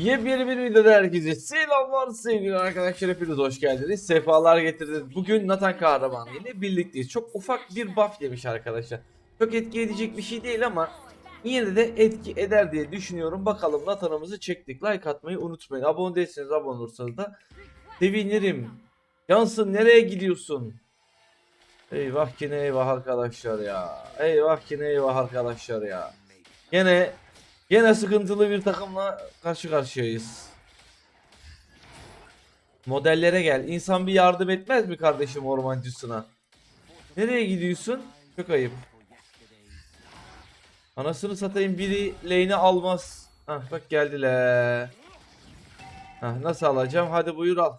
Yepyeni bir videoda herkese selamlar sevgili arkadaşlar hepiniz hoş geldiniz. Sefalar getirdiniz. Bugün Nathan Kahraman ile birlikteyiz. Çok ufak bir buff demiş arkadaşlar. Çok etki edecek bir şey değil ama yine de etki eder diye düşünüyorum. Bakalım Nathan'ımızı çektik. Like atmayı unutmayın. Abone değilseniz abone olursanız da sevinirim. Yansın nereye gidiyorsun? Eyvah ki eyvah arkadaşlar ya. Eyvah ki eyvah arkadaşlar ya. Gene Gene sıkıntılı bir takımla karşı karşıyayız. Modellere gel. İnsan bir yardım etmez mi kardeşim ormancısına? Nereye gidiyorsun? Çok ayıp. Anasını satayım biri lane'i almaz. Hah bak geldiler. Hah nasıl alacağım? Hadi buyur al.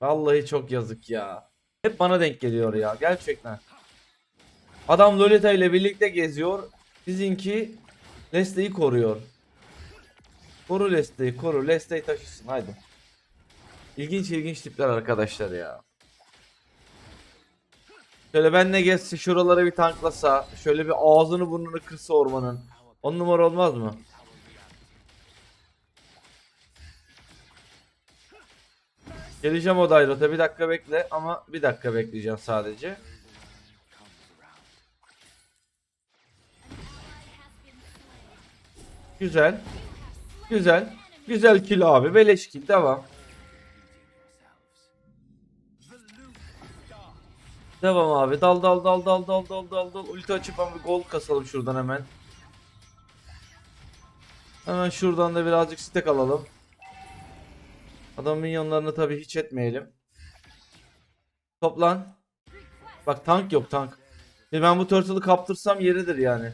Vallahi çok yazık ya. Hep bana denk geliyor ya gerçekten. Adam Lolita ile birlikte geziyor. Sizinki Leslie'yi koruyor. Koru Leslie'yi koru. Leslie'yi taşısın haydi. İlginç ilginç tipler arkadaşlar ya. Şöyle ben ne geçse şuralara bir tanklasa. Şöyle bir ağzını burnunu kırsa ormanın. On numara olmaz mı? Geleceğim o Dairot'a bir dakika bekle ama bir dakika bekleyeceğim sadece. Güzel. Güzel. Güzel kill abi. Beleş kill. Devam. Devam abi. Dal dal dal dal dal dal dal dal. Ulti açıp ama gol kasalım şuradan hemen. Hemen şuradan da birazcık stack alalım. Adam minyonlarını tabii hiç etmeyelim. Toplan. Bak tank yok tank. Şimdi ben bu turtle'ı kaptırsam yeridir yani.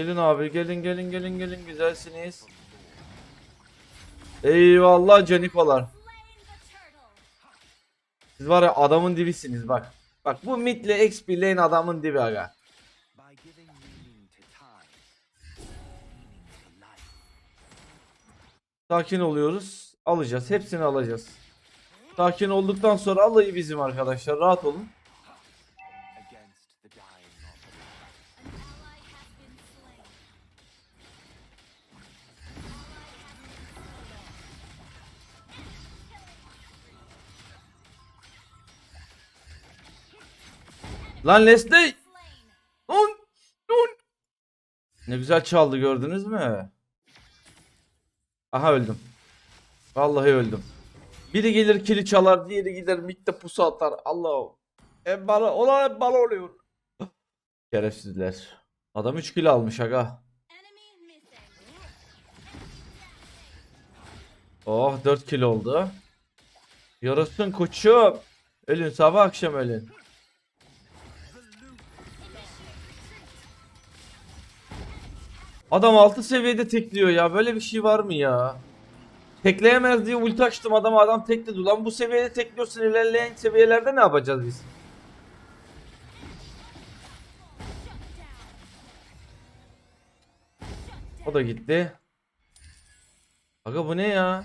Gelin abi gelin gelin gelin gelin güzelsiniz. Eyvallah canikolar. Siz var ya adamın dibisiniz bak. Bak bu midle XP lane adamın dibi aga. Sakin oluyoruz. Alacağız. Hepsini alacağız. Sakin olduktan sonra alayı bizim arkadaşlar. Rahat olun. Lan Leslie! Lan! Lan! Ne güzel çaldı gördünüz mü? Aha öldüm. Vallahi öldüm. Biri gelir kili çalar, diğeri gider midde pusu atar. Allah'ım. Hep bana, olan hep bana oluyor. Şerefsizler. Adam 3 kilo almış aga. Oh 4 kilo oldu. Yarasın koçum. Ölün sabah akşam ölün. Adam 6 seviyede tekliyor ya. Böyle bir şey var mı ya? Tekleyemez diye ulti açtım adama adam tekledi. Ulan bu seviyede tekliyorsun ilerleyen seviyelerde ne yapacağız biz? O da gitti. Aga bu ne ya?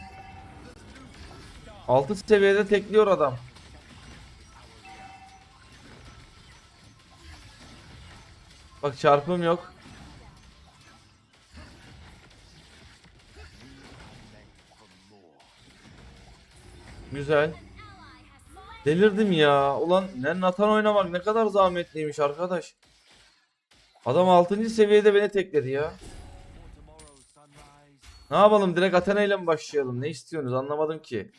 6 seviyede tekliyor adam. Bak çarpım yok. Güzel. Delirdim ya. Ulan ne Nathan oynamak ne kadar zahmetliymiş arkadaş. Adam 6. seviyede beni tekledi ya. Ne yapalım direkt Athena ile mi başlayalım? Ne istiyorsunuz anlamadım ki.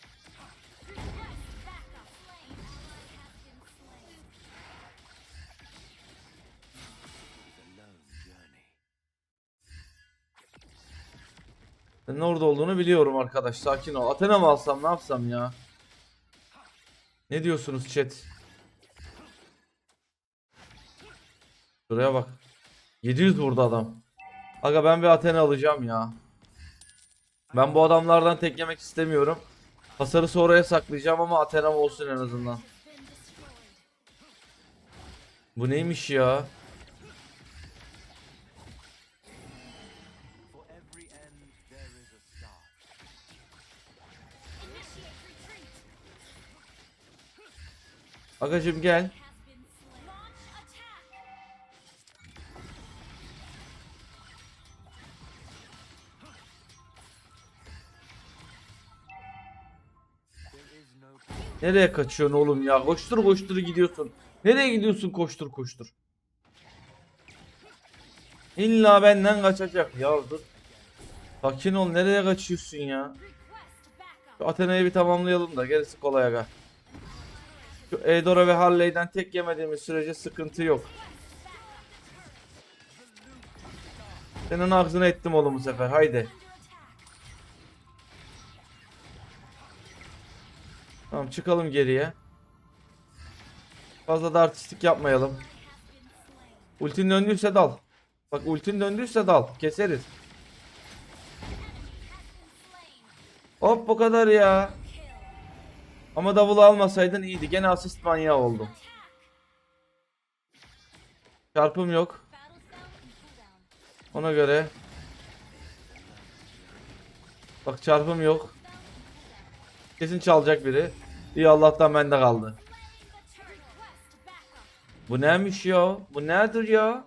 Senin orada olduğunu biliyorum arkadaş. Sakin ol. Athena mı alsam ne yapsam ya? Ne diyorsunuz chat? Şuraya bak. 700 vurdu adam. Aga ben bir Athena alacağım ya. Ben bu adamlardan tek yemek istemiyorum. Hasarı sonraya saklayacağım ama Athena'm olsun en azından. Bu neymiş ya? Agacım gel. Nereye kaçıyorsun oğlum ya? Koştur koştur gidiyorsun. Nereye gidiyorsun koştur koştur. İlla benden kaçacak. Ya dur. Sakin ol nereye kaçıyorsun ya? Şu Athena'yı bir tamamlayalım da gerisi kolay aga. Şu Eudora ve Harley'den tek yemediğimiz sürece sıkıntı yok. Senin ağzını ettim oğlum bu sefer haydi. Tamam çıkalım geriye. Fazla da artistik yapmayalım. Ultin döndüyse dal. Bak ultin döndüyse dal. Keseriz. Hop bu kadar ya. Ama davulu almasaydın iyiydi. Gene asist manyağı oldum. Çarpım yok. Ona göre. Bak çarpım yok. Kesin çalacak biri. İyi Allah'tan bende kaldı. Bu neymiş ya? Bu nedir ya?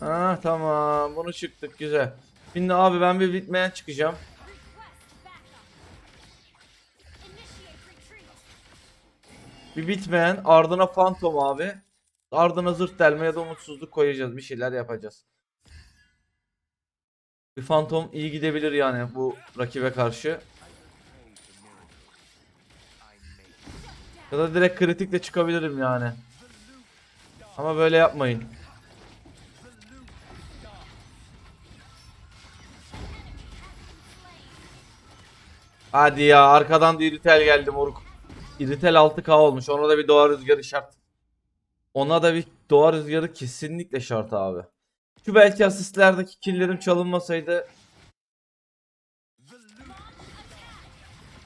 Ha tamam. Bunu çıktık güzel. Şimdi abi ben bir bitmeyen çıkacağım. Bir bitmeyen ardına fantom abi. Ardına zırt delme ya da umutsuzluk koyacağız. Bir şeyler yapacağız. Bir fantom iyi gidebilir yani bu rakibe karşı. Ya da direkt kritikle çıkabilirim yani. Ama böyle yapmayın. Hadi ya arkadan da iritel geldi moruk. İritel 6K olmuş. Ona da bir doğa rüzgarı şart. Ona da bir doğa rüzgarı kesinlikle şart abi. Şu belki asistlerdeki killerim çalınmasaydı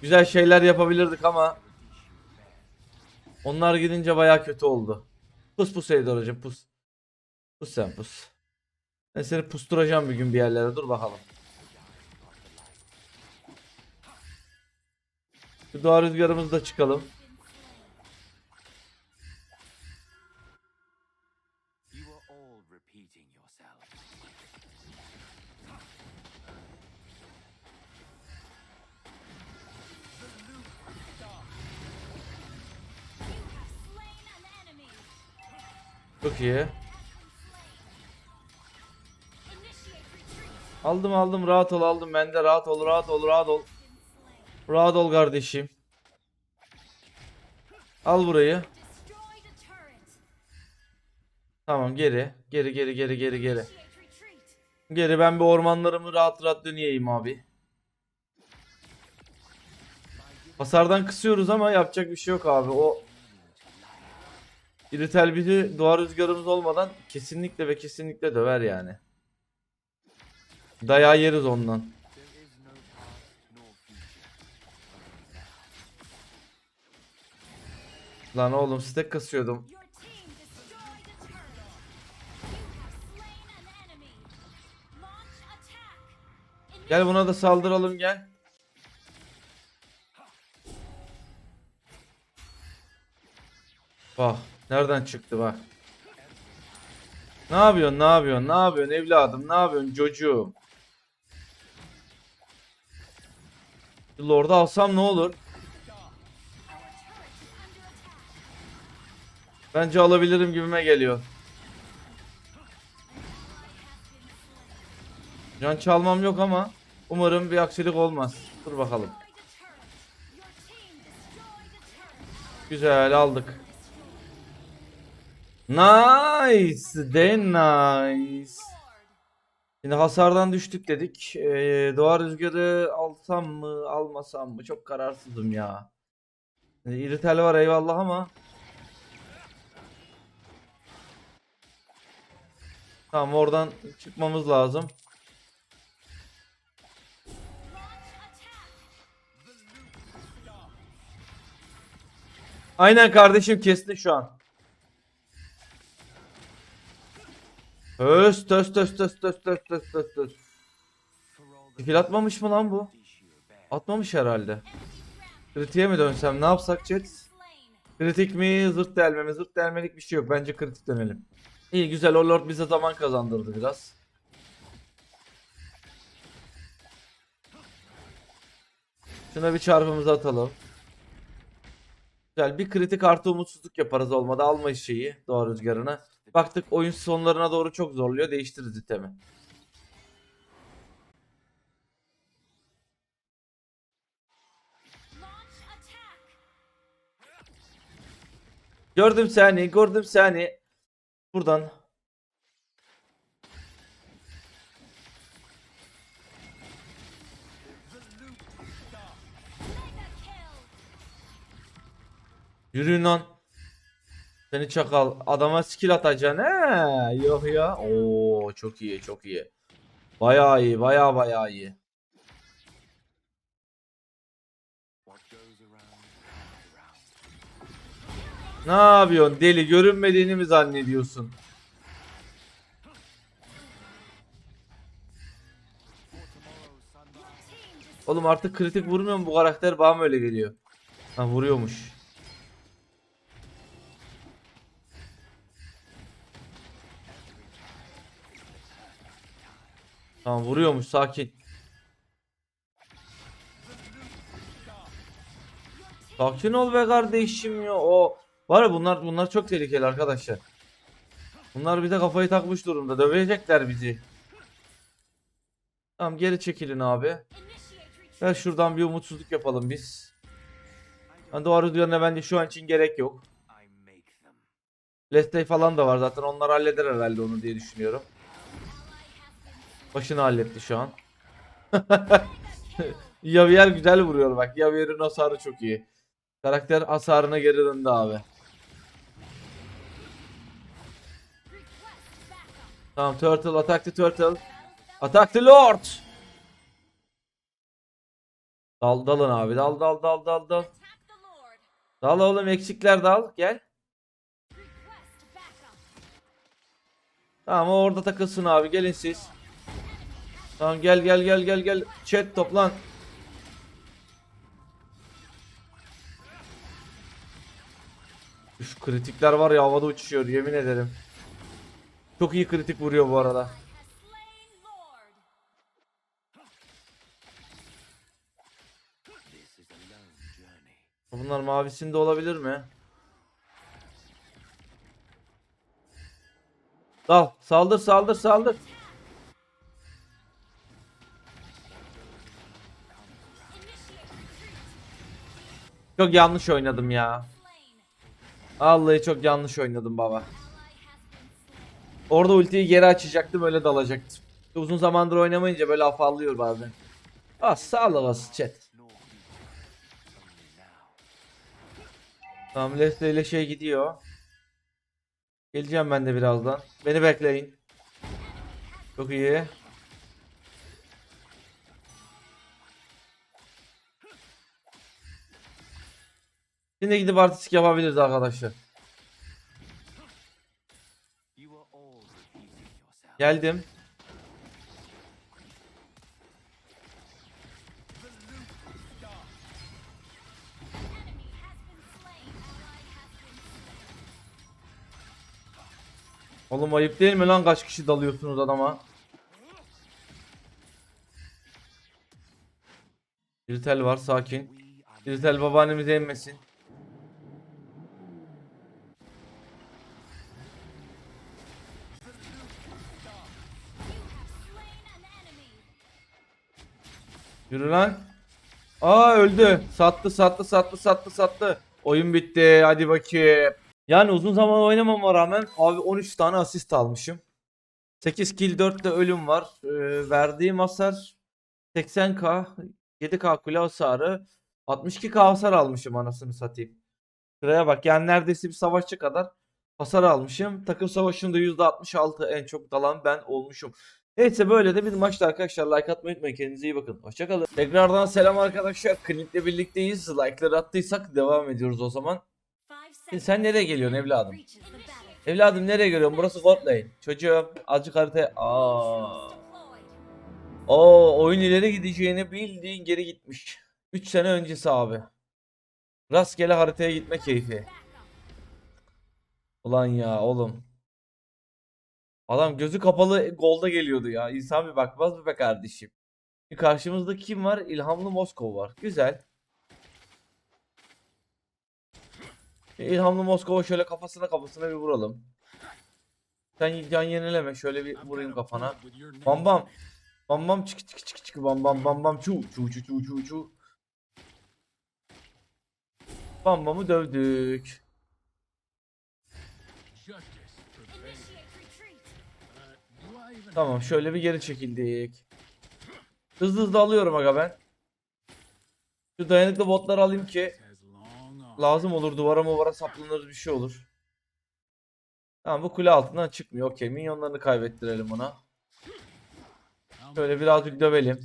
güzel şeyler yapabilirdik ama onlar gidince baya kötü oldu. Pus pus Eydoracım pus. Pus sen pus. Ben seni pusturacağım bir gün bir yerlere dur bakalım. Şu doğa çıkalım. All repeating yourself. Çok iyi. Aldım aldım rahat ol aldım ben de rahat ol rahat ol rahat ol. Rahat ol kardeşim. Al burayı. Tamam geri. Geri geri geri geri geri. Geri ben bir ormanlarımı rahat rahat döneyim abi. Hasardan kısıyoruz ama yapacak bir şey yok abi. O İritel bizi doğa rüzgarımız olmadan kesinlikle ve kesinlikle döver yani. Dayağı yeriz ondan. Lan oğlum stack kasıyordum. Gel buna da saldıralım gel. Bak nereden çıktı bak. Ne yapıyorsun ne yapıyorsun ne yapıyorsun evladım ne yapıyorsun çocuğum. Lord'u alsam ne olur? Bence alabilirim gibime geliyor. Can çalmam yok ama umarım bir aksilik olmaz. Dur bakalım. Güzel aldık. Nice. De nice. Şimdi hasardan düştük dedik. Ee, doğa rüzgarı alsam mı almasam mı çok kararsızım ya. Ee, İritel var eyvallah ama. Tamam oradan çıkmamız lazım. Aynen kardeşim kesti şu an. Öst öst öst öst öst öst öst öst öst. Skill atmamış mı lan bu? Atmamış herhalde. Kritiğe mi dönsem ne yapsak chat? Kritik mi? Zırt delme mi? Zırt delmelik bir şey yok. Bence kritik dönelim. İyi güzel. O Lord bize zaman kazandırdı biraz. Şuna bir çarpımızı atalım. Güzel. Bir kritik artı umutsuzluk yaparız olmadı. Almayız şeyi. Doğa rüzgarını. Baktık oyun sonlarına doğru çok zorluyor. Değiştiririz itemi. Gördüm seni. Gördüm seni. Buradan. Yürüyün lan. Seni çakal. Adama skill atacaksın he. Yok ya. Oo çok iyi çok iyi. Bayağı iyi bayağı bayağı iyi. Ne yapıyorsun deli görünmediğini mi zannediyorsun? Oğlum artık kritik vurmuyor mu bu karakter bana mı öyle geliyor? Ha vuruyormuş. Tamam vuruyormuş sakin. Sakin ol be kardeşim ya. O var ya bunlar bunlar çok tehlikeli arkadaşlar. Bunlar bize kafayı takmış durumda. Dövecekler bizi. Tamam geri çekilin abi. Ver şuradan bir umutsuzluk yapalım biz. Yani doğru üzerine bence şu an için gerek yok. Lestey falan da var zaten onlar halleder herhalde onu diye düşünüyorum. Başını halletti şu an. Javier güzel vuruyor bak. Javier'in hasarı çok iyi. Karakter hasarına geri döndü abi. Tamam Turtle attack the Turtle. Attack the Lord. Dal dalın abi dal dal dal dal dal. Dal oğlum eksikler dal gel. Tamam orada takılsın abi gelin siz. Tamam gel gel gel gel gel. Chat toplan. Üf kritikler var ya havada uçuşuyor yemin ederim. Çok iyi kritik vuruyor bu arada. Bunlar mavisinde olabilir mi? Dal saldır saldır saldır. Çok yanlış oynadım ya. Vallahi çok yanlış oynadım baba. Orada ultiyi geri açacaktım öyle dalacaktım. Uzun zamandır oynamayınca böyle afallıyor bazen. Ah sağ olasın chat. Tamam Leslie ile şey gidiyor. Geleceğim ben de birazdan. Beni bekleyin. Çok iyi. Şimdi gidip artistik yapabiliriz arkadaşlar. Slain. Oğlum ayıp değil mi lan kaç kişi dalıyorsunuz adama? Diritel var sakin. We are Diritel Yürü lan. Aa öldü. Sattı sattı sattı sattı sattı. Oyun bitti. Hadi bakayım. Yani uzun zaman oynamama rağmen abi 13 tane asist almışım. 8 kill 4 de ölüm var. Ee, verdiğim hasar 80k. 7k kule hasarı. 62k hasar almışım anasını satayım. Şuraya bak yani neredeyse bir savaşçı kadar hasar almışım. Takım savaşında %66 en çok dalan ben olmuşum. Neyse böyle de bir maçta arkadaşlar like atmayı unutmayın. Kendinize iyi bakın. Hoşçakalın. Tekrardan selam arkadaşlar. Clint'le birlikteyiz. Like'ları attıysak devam ediyoruz o zaman. Five Sen nereye geliyorsun evladım? Evladım nereye geliyorsun? Burası Lane. Çocuğum azıcık haritaya... Aa. Oo, oyun ileri gideceğini bildiğin geri gitmiş. 3 sene öncesi abi. Rastgele haritaya gitme keyfi. Ulan ya oğlum. Adam gözü kapalı golda geliyordu ya. İnsan bir bakmaz mı be kardeşim? Şimdi karşımızda kim var? İlhamlı Moskova var. Güzel. İlhamlı Moskova şöyle kafasına kafasına bir vuralım. Sen yan yenileme. Şöyle bir vurayım kafana. Bam bam. Bam bam çık çık çık çık bam bam bam bam çu çu çu çu çu çu. Bam bamı dövdük. Tamam şöyle bir geri çekildik. Hızlı hızlı alıyorum aga ben. Şu dayanıklı botları alayım ki lazım olur duvara muvara saplanır bir şey olur. Tamam bu kule altından çıkmıyor. Okey minyonlarını kaybettirelim ona. Şöyle birazcık dövelim.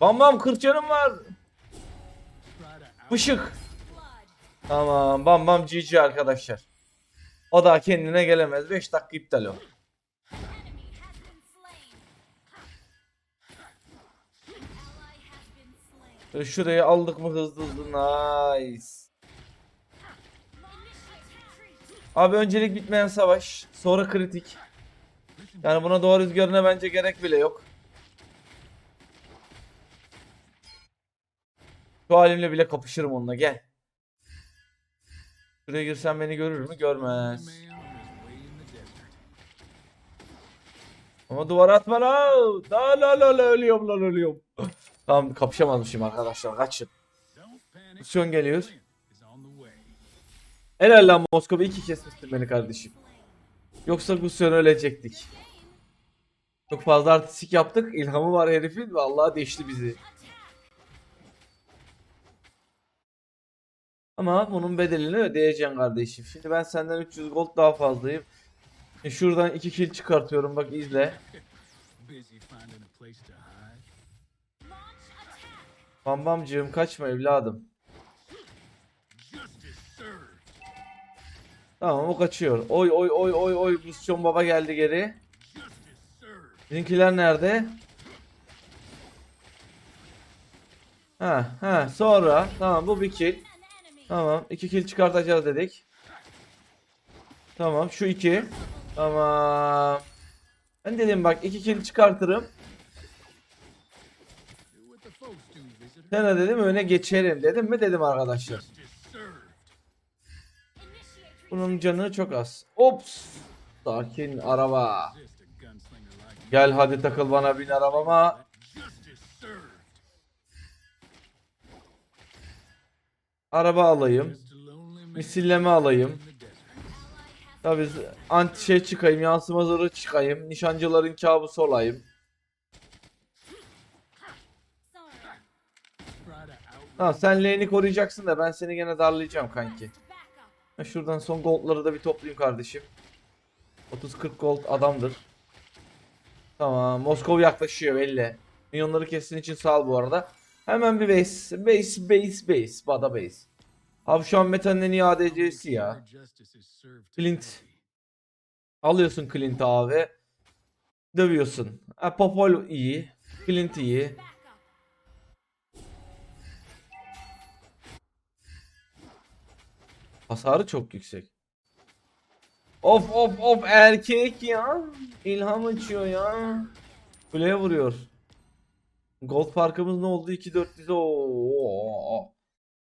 Bam bam 40 canım var. Işık. Tamam bam bam GG arkadaşlar. O da kendine gelemez. 5 dakika iptal o. Şurayı aldık mı hızlı hızlı nice. Abi öncelik bitmeyen savaş. Sonra kritik. Yani buna doğru rüzgarına bence gerek bile yok. Şu halimle bile kapışırım onunla gel. Şuraya girsem beni görür mü? Görmez. Ama duvara atma la. La la la la ölüyorum lan ölüyorum. tamam kapışamazmışım arkadaşlar kaçın. Pozisyon geliyor. Helal lan Moskova iki kesmiştin beni kardeşim. Yoksa Gusyon ölecektik. Çok fazla artistik yaptık. İlhamı var herifin. Vallahi değişti bizi. Ama bunun bedelini ödeyeceksin kardeşim. Şimdi ben senden 300 gold daha fazlayım. E şuradan 2 kill çıkartıyorum bak izle. Bam bamcığım kaçma evladım. Tamam o kaçıyor. Oy oy oy oy oy Gusyon baba geldi geri. Bizimkiler nerede? Ha ha sonra tamam bu bir kill. Tamam iki kill çıkartacağız dedik. Tamam şu iki. Tamam. Ben dedim bak iki kill çıkartırım. Sana dedim öne geçerim dedim mi dedim arkadaşlar. Bunun canı çok az. Ops. Sakin araba. Gel hadi takıl bana bin arabama. Araba alayım. Misilleme alayım. Tabii anti şey çıkayım, yansıma zırhı çıkayım, nişancıların kabusu olayım. Tamam sen lane'i koruyacaksın da ben seni gene darlayacağım kanki. Ben şuradan son goldları da bir toplayayım kardeşim. 30-40 gold adamdır. Tamam Moskova yaklaşıyor belli. Minyonları kestiğin için sağ ol bu arada. Hemen bir base. Base base base. Bada base. Abi şu an metanın en iyi ADC'si ya. Clint. Alıyorsun Clint abi. Dövüyorsun. Popol iyi. Clint iyi. Hasarı çok yüksek. Of of of erkek ya. İlham açıyor ya. Kuleye vuruyor. Gold farkımız ne oldu? 2-4 Oo.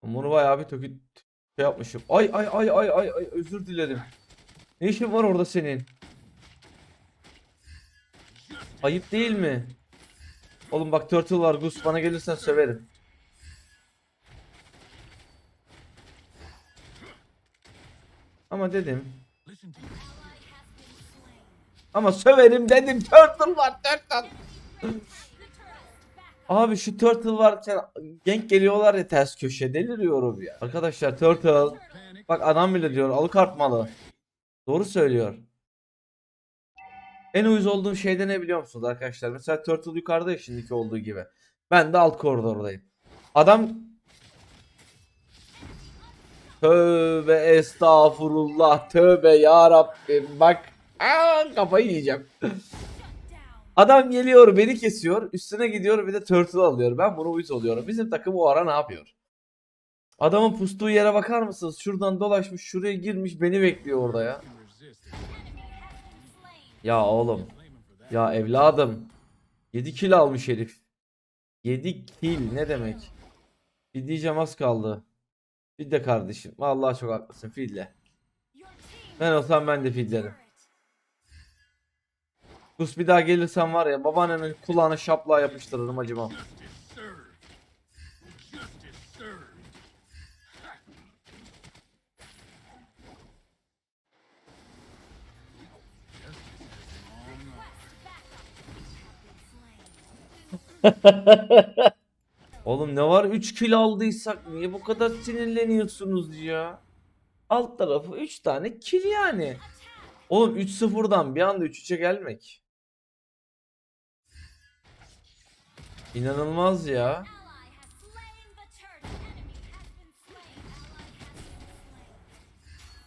Bunu bayağı bir tökü şey yapmışım. Ay ay ay ay ay ay özür dilerim. Ne işin var orada senin? Ayıp değil mi? Oğlum bak turtle var Gus bana gelirsen söverim. Ama dedim. Ama söverim dedim. Turtle var turtle. Abi şu turtle varken gank geliyorlar ya ters köşe deliriyorum ya. Arkadaşlar turtle. Bak adam bile diyor alıkartmalı. Doğru söylüyor. En uyuz olduğum şey de ne biliyor musunuz arkadaşlar? Mesela Turtle yukarıda ya şimdiki olduğu gibi. Ben de alt koridordayım. Adam Tövbe estağfurullah tövbe ya Rabbim bak Aa, kafayı yiyeceğim. Adam geliyor beni kesiyor. Üstüne gidiyor bir de turtle alıyor. Ben bunu uyuz oluyorum. Bizim takım o ara ne yapıyor? Adamın pustuğu yere bakar mısınız? Şuradan dolaşmış şuraya girmiş beni bekliyor orada ya. Ya oğlum. Ya evladım. 7 kill almış herif. 7 kill ne demek? Bir diyeceğim az kaldı. Bir de kardeşim. Vallahi çok haklısın fille. Ben olsam ben de fillerim. Kus bir daha gelirsen var ya babaannemin kulağına şaplığa yapıştırırım acımam. Oğlum ne var 3 kill aldıysak niye bu kadar sinirleniyorsunuz ya? Alt tarafı 3 tane kill yani. Oğlum 3-0'dan bir anda 3-3'e gelmek. İnanılmaz ya.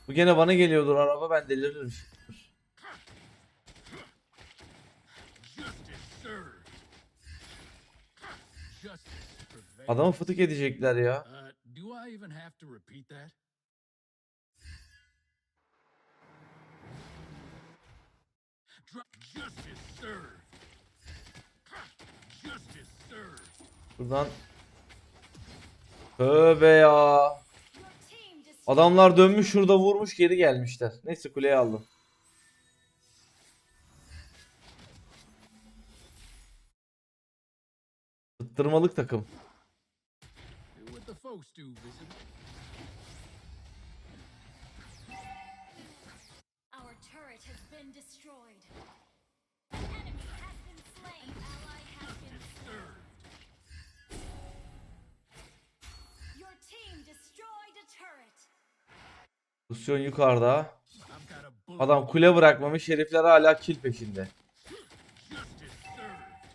Bu gene bana geliyordur araba ben deliririm. Adamı fıtık edecekler ya. Uh, do I even have to repeat that? Dr- Justice served. Justice served. Buradan. Tövbe ya. Adamlar dönmüş şurada vurmuş geri gelmişler. Neyse kuleyi aldım. Tıttırmalık takım. Pozisyon yukarıda. Adam kule bırakmamış herifler hala kill peşinde.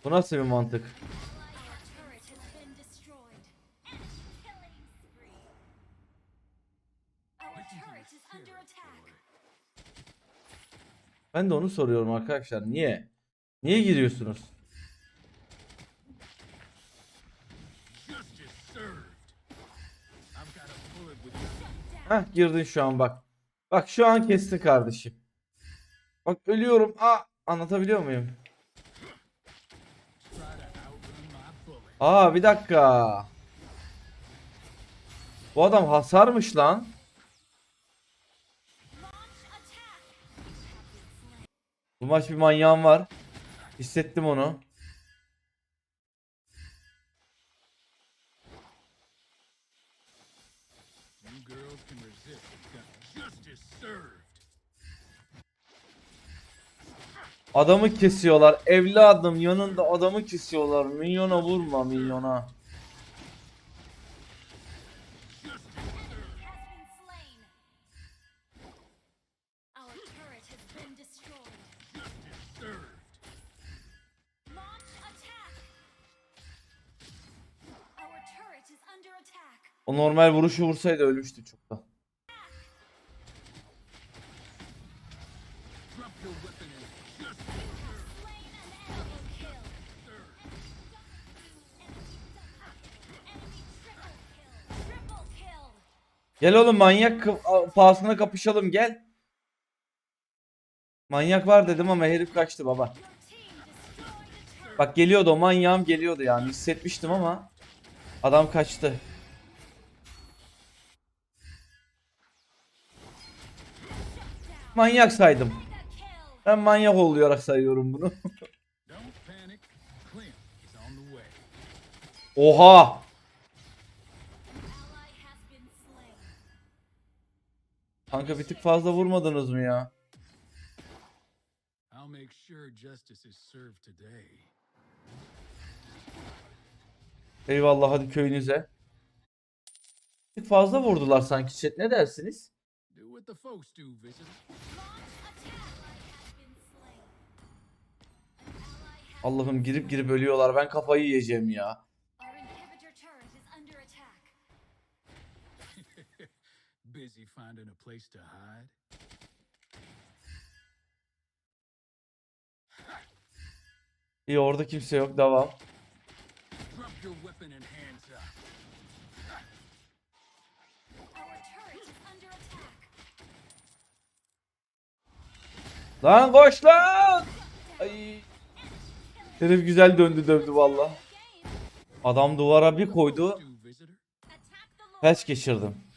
Bu nasıl bir mantık? Ben de onu soruyorum arkadaşlar. Niye? Niye giriyorsunuz? Heh girdin şu an bak. Bak şu an kestin kardeşim. Bak ölüyorum. Aa anlatabiliyor muyum? Aa bir dakika. Bu adam hasarmış lan. Bu maç bir manyağım var. Hissettim onu. You girls can resist. Got Justice served. Adamı kesiyorlar. Evladım yanında adamı kesiyorlar. Milyona vurma attack. O normal vuruşu vursaydı ölmüştü çoktan. Gel oğlum manyak pahasına kapışalım gel. Manyak var dedim ama herif kaçtı baba. Bak geliyordu o manyağım geliyordu yani hissetmiştim ama adam kaçtı. Manyak saydım. Ben manyak olarak sayıyorum bunu. Oha! Kanka bir tık fazla vurmadınız mı ya? I'll make sure justice is served today. Eyvallah hadi köyünüze. Bir tık fazla vurdular sanki chat ne dersiniz? Do what the folks do, Allah'ım girip girip ölüyorlar ben kafayı yiyeceğim ya. Busy finding a place to hide. İyi orada kimse yok. Devam. Lan koş lan. Ay. Herif güzel döndü dövdü valla. Adam duvara bir koydu. Felç geçirdim.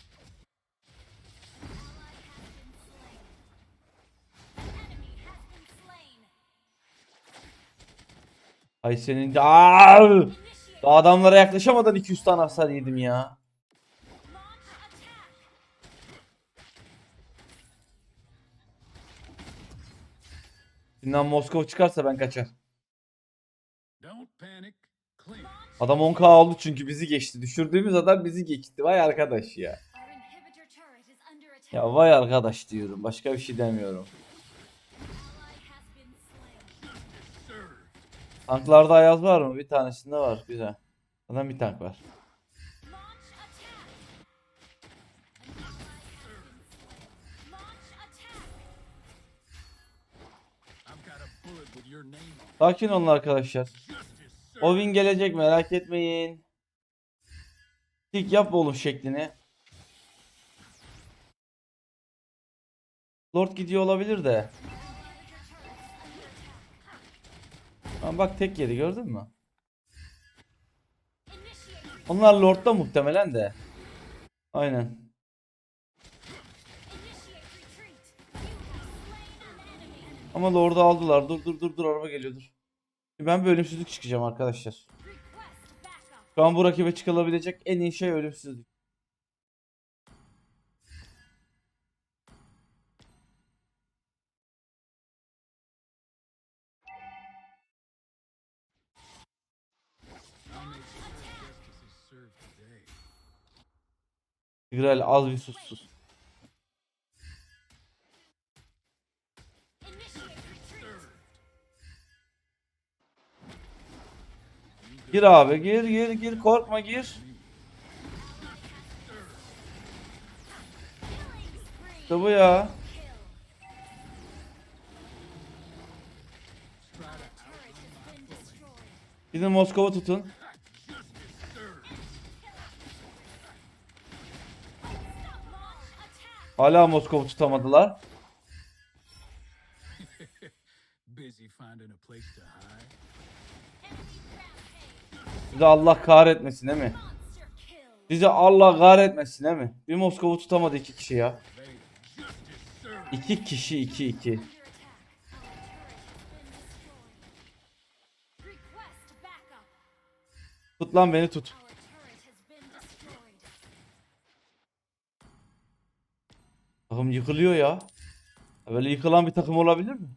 Ay senin de Aa! Initiate Daha adamlara yaklaşamadan 200 tane hasar yedim ya. Şimdiden Moskova çıkarsa ben kaçar. Adam 10k aldı çünkü bizi geçti. Düşürdüğümüz adam bizi geçti. Vay arkadaş ya. Ya vay arkadaş diyorum. Başka bir şey demiyorum. Tanklarda ayaz var mı? Bir tanesinde var. Güzel. Zaten bir tank var. Sakin olun arkadaşlar. Justice served. O win gelecek merak etmeyin. Tik yap oğlum şeklini. Lord gidiyor olabilir de. Ama bak tek yedi gördün mü? Onlar Lord'da muhtemelen de. Aynen. Ama Lord'u aldılar. Dur dur dur dur araba geliyor dur. Ben bir ölümsüzlük çıkacağım arkadaşlar. Şu an bu rakibe çıkılabilecek en iyi şey ölümsüzlük. Grel az bir sus sus. Initiate retreat. Gir abi gir gir gir korkma gir. İşte bu ya. Gidin Moskova tutun. Hala Moskova tutamadılar. Bizi Allah kahretmesin değil mi? Bizi Allah kahretmesin değil mi? Bir Moskova tutamadı iki kişi ya. İki kişi iki iki. Tut lan beni tut. Takım yıkılıyor ya. Böyle yıkılan bir takım olabilir mi?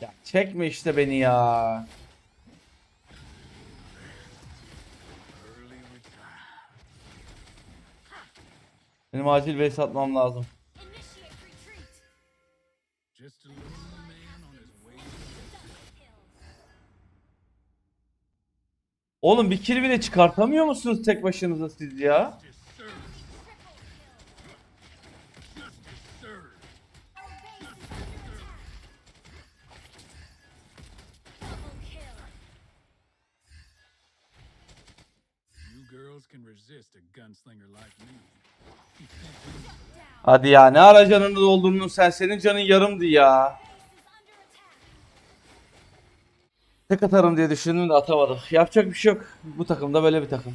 Ya çekme işte beni ya. Benim acil base atmam lazım. Oğlum bir kill bile çıkartamıyor musunuz tek başınıza siz ya? Hadi ya ne ara canını doldurdun sen senin canın yarımdı ya. Tek atarım diye düşündüm de atamadım. Yapacak bir şey yok. Bu takımda böyle bir takım.